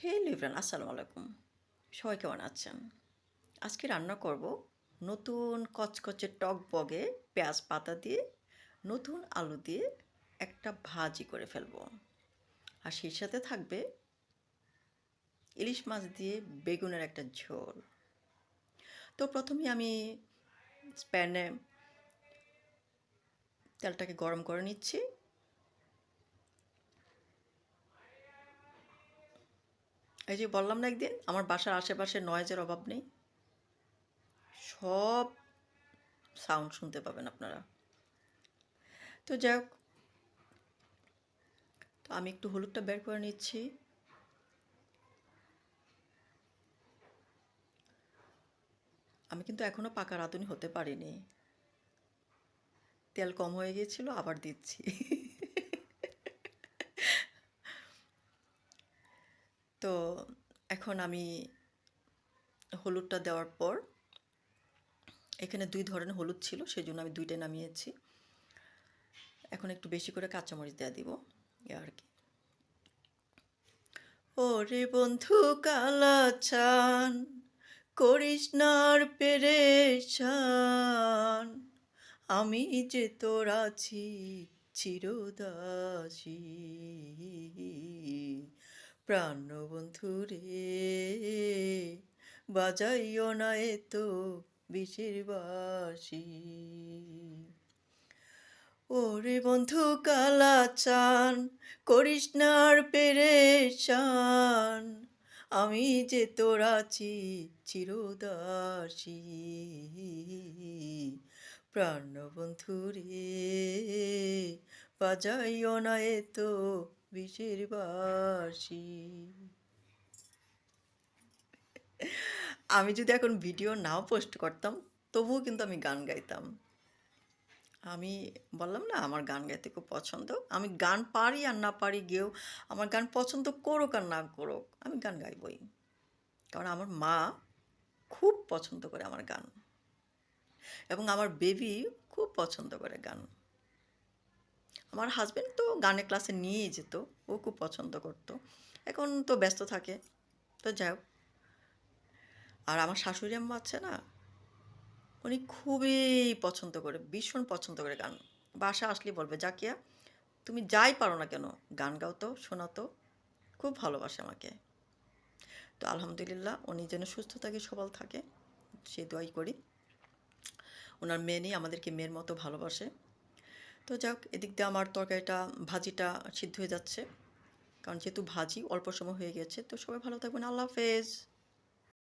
হে লিভরান আসসালামু আলাইকুম। সবাই কেমন আছেন? আজকে রান্না করব নতুন কচকচে টক বগে পেঁয়াজ পাতা দিয়ে, নতুন আলু দিয়ে একটা ভাজি করে ফেলব। আর সেই সাথে থাকবে ইলিশ মাছ দিয়ে বেগুনের একটা ঝোল। তো প্রথমে আমি স্প্যানে তেলটাকে গরম করে নিচ্ছি। এই যে বললাম না একদিন, আমার বাসার আশেপাশে নয়েজের অভাব নেই। সব সাউন্ড শুনতে পাবেন আপনারা। তো যাই হোক, তো আমি একটু হলুদটা বের করে নিচ্ছি। আমি কিন্তু এখনও পাকা রাঁধুনি হতে পারিনি। তেল কম হয়ে গিয়েছিল, আবার দিচ্ছি তো এখন আমি হলুদটা দেওয়ার পর, এখানে দুই ধরনের হলুদ ছিল সেই জন্য আমি দুইটা নামিয়েছি। এখন একটু বেশি করে কাঁচামরিচ দেওয়া দিব আর কি। ওরে বন্ধু কালা চান করিস নার পেরেশান, আমি যে তোর আছি চিরদাসী। প্রাণবন্ধু রে বাজাইও না এতো বিষের বাসি ওরে বন্ধু কালা চান, করিস না আর পেরেশান, আমি যে তোর আছি চিরদাসী। প্রাণবন্ধু রে বাজাইও না এতো বিষের বাসি আমি যদি এখন ভিডিও নাও পোস্ট করতাম, তবুও কিন্তু আমি গান গাইতাম। আমি বললাম না, আমার গান গাইতে খুব পছন্দ। আমি গান পারি আর না পারি গেও আমার গান পছন্দ করুক আর না করুক, আমি গান গাইবই। কারণ আমার মা খুব পছন্দ করে আমার গান। এবং আমার বেবি খুব পছন্দ করে গান। আমার হাজব্যান্ড তো গানের ক্লাসে নিয়েই যেত, ও খুব পছন্দ করতো। এখন তো ব্যস্ত থাকে, তো যাই হোক। আর আমার শাশুড়ি আম্মা আছে না, উনি খুবই পছন্দ করে, ভীষণ পছন্দ করে গান। বাসা আসলে বলবে, জাকিয়া, তুমি যাই পারো না কেন, গান গাও তো, শোনাও তো, খুব ভালোবাসে আমাকে। তো আলহামদুলিল্লাহ, উনি যেন সুস্থ থাকে, সবল থাকে, সে দোয়াই করি। ওনার মেয়ে নেই আমাদেরকে মেয়ের মতো ভালোবাসে। তো যাক, এদিক দিয়ে আমার তরকারিটা, ভাজিটা সিদ্ধ হয়ে যাচ্ছে। কারণ যেহেতু ভাজি অল্প সময় হয়ে গেছে, তো সবাই ভালো থাকবেন। আল্লাহ হাফেজ।